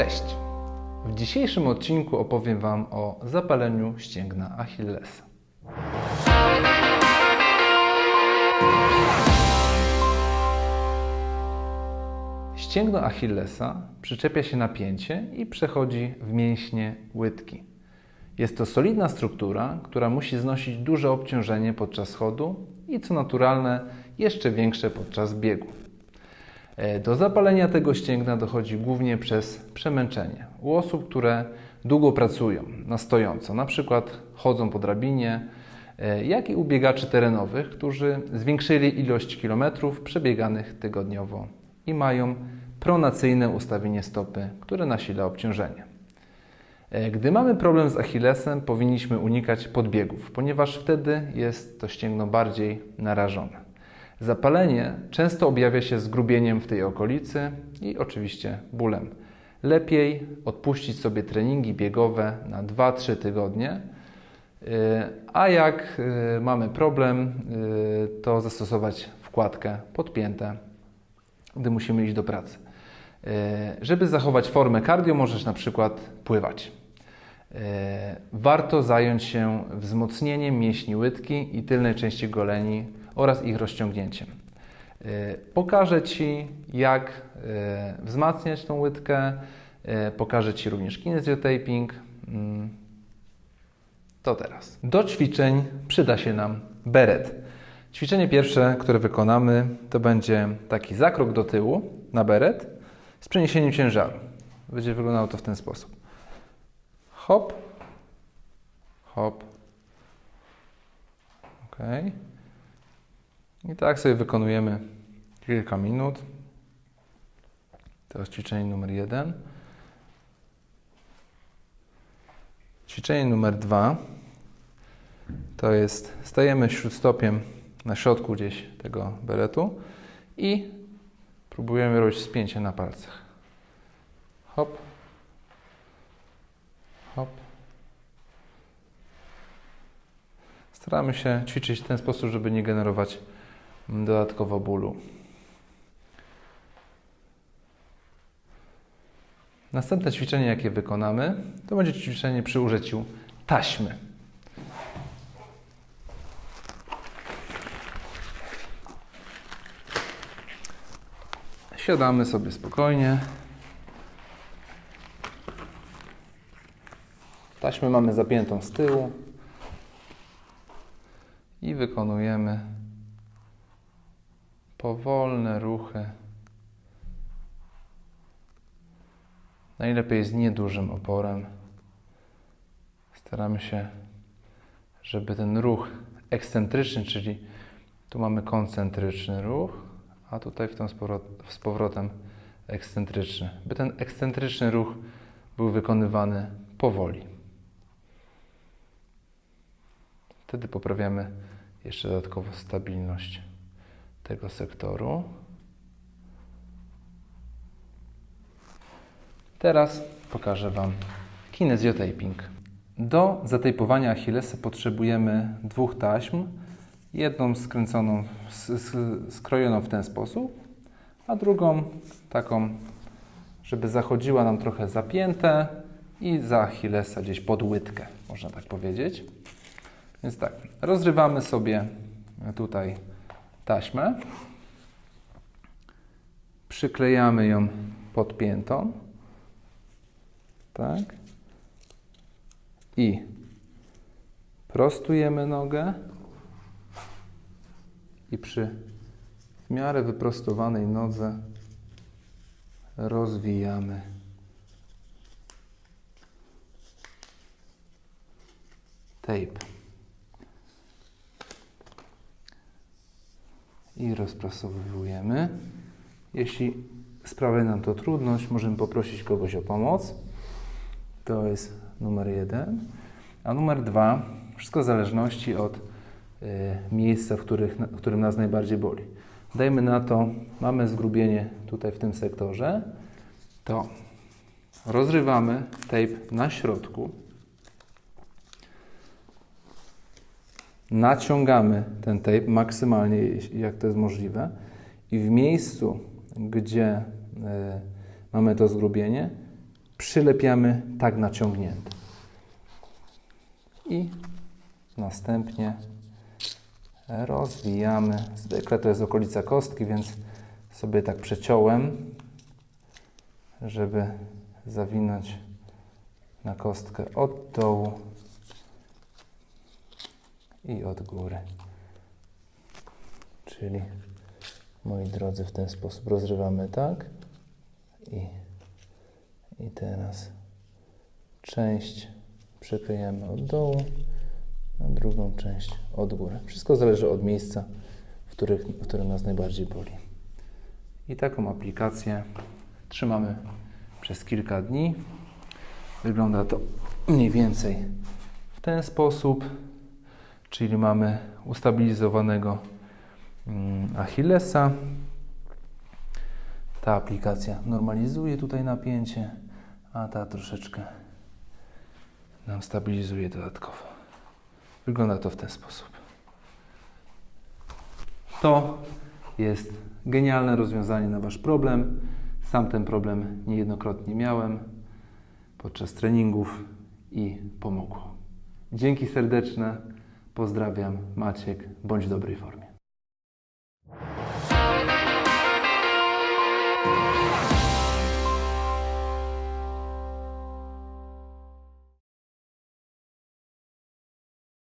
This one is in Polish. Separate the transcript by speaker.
Speaker 1: Cześć! W dzisiejszym odcinku opowiem Wam o zapaleniu ścięgna Achillesa. Ścięgno Achillesa przyczepia się napięcie i przechodzi w mięśnie łydki. Jest to solidna struktura, która musi znosić duże obciążenie podczas chodu i co naturalne, jeszcze większe podczas biegu. E, Do zapalenia tego ścięgna dochodzi głównie przez przemęczenie. U osób, które długo pracują na stojąco, na przykład chodzą po drabinie, e, jak i u biegaczy terenowych, którzy zwiększyli ilość kilometrów przebieganych tygodniowo i mają pronacyjne ustawienie stopy, które nasila obciążenie. E, Gdy mamy problem z Achillesem, powinniśmy unikać podbiegów, ponieważ wtedy jest to ścięgno bardziej narażone. Zapalenie często objawia się zgrubieniem w tej okolicy i oczywiście bólem. Lepiej odpuścić sobie treningi biegowe na 2-3 tygodnie, yy, a jak yy, mamy problem, yy, to zastosować wkładkę podpięte, gdy musimy iść do pracy. Żeby zachować formę cardio, możesz na przykład pływać. Warto zająć się wzmocnieniem mięśni łydki i tylnej części goleni oraz ich rozciągnięciem. E, Pokażę Ci, jak e, wzmacniać tą łydkę. E, Pokażę Ci również kinesiotaping. Mm, To teraz. Do ćwiczeń przyda się nam beret. Ćwiczenie pierwsze, które wykonamy, to będzie taki zakrok do tyłu na beret z przeniesieniem ciężaru. Będzie wyglądało to w ten sposób. Hop, hop. Ok. I tak sobie wykonujemy kilka minut. To jest ćwiczenie numer jeden. Ćwiczenie numer dwa to jest stajemy śródstopiem na środku gdzieś tego beretu i próbujemy robić spięcie na palcach. Hop. Hop. Staramy się ćwiczyć w ten sposób, żeby nie generować dodatkowo bólu. Następne ćwiczenie, jakie wykonamy, to będzie ćwiczenie przy użyciu taśmy. Siadamy sobie spokojnie. Taśmę mamy zapiętą z tyłu i wykonujemy powolne ruchy. Najlepiej z niedużym oporem. Staramy się, żeby ten ruch ekscentryczny, czyli tu mamy koncentryczny ruch, a tutaj w tą z z powrotem ekscentryczny. By ten ekscentryczny ruch był wykonywany powoli. Wtedy poprawiamy jeszcze dodatkowo stabilność tego sektoru. Teraz pokażę Wam kinesiotaping. Do zatejpowania Achillesa potrzebujemy dwóch taśm. Jedną skręconą, skrojoną w ten sposób, a drugą taką, żeby zachodziła nam trochę zapięte i za Achillesa gdzieś pod łydkę, można tak powiedzieć. Więc tak, rozrywamy sobie tutaj taśmę, przyklejamy ją podpiętą, tak, i prostujemy nogę. I przy w miarę wyprostowanej nodze rozwijamy. Tape. I rozprasowujemy. Jeśli sprawia nam to trudność, możemy poprosić kogoś o pomoc. To jest numer jeden. A numer dwa, wszystko w zależności od y, miejsca, w, których, w którym nas najbardziej boli. Dajmy na to, mamy zgrubienie tutaj w tym sektorze, to rozrywamy tape na środku, naciągamy ten tape maksymalnie, jak to jest możliwe, i w miejscu, gdzie y, mamy to zgrubienie, przylepiamy tak naciągnięte. I następnie rozwijamy. Zwykle to jest okolica kostki, więc sobie tak przeciąłem, żeby zawinąć na kostkę od dołu i od góry. Czyli, moi drodzy, w ten sposób rozrywamy tak i, i teraz część przykryjemy od dołu, a drugą część od góry. Wszystko zależy od miejsca, w, których, w którym nas najbardziej boli. I taką aplikację trzymamy przez kilka dni. Wygląda to mniej więcej w ten sposób, czyli mamy ustabilizowanego mm, Achillesa. Ta aplikacja normalizuje tutaj napięcie, a ta troszeczkę nam stabilizuje dodatkowo. Wygląda to w ten sposób. To jest genialne rozwiązanie na Wasz problem. Sam ten problem niejednokrotnie miałem podczas treningów i pomogło. Dzięki serdeczne. Pozdrawiam. Maciek. Bądź dobrej formie.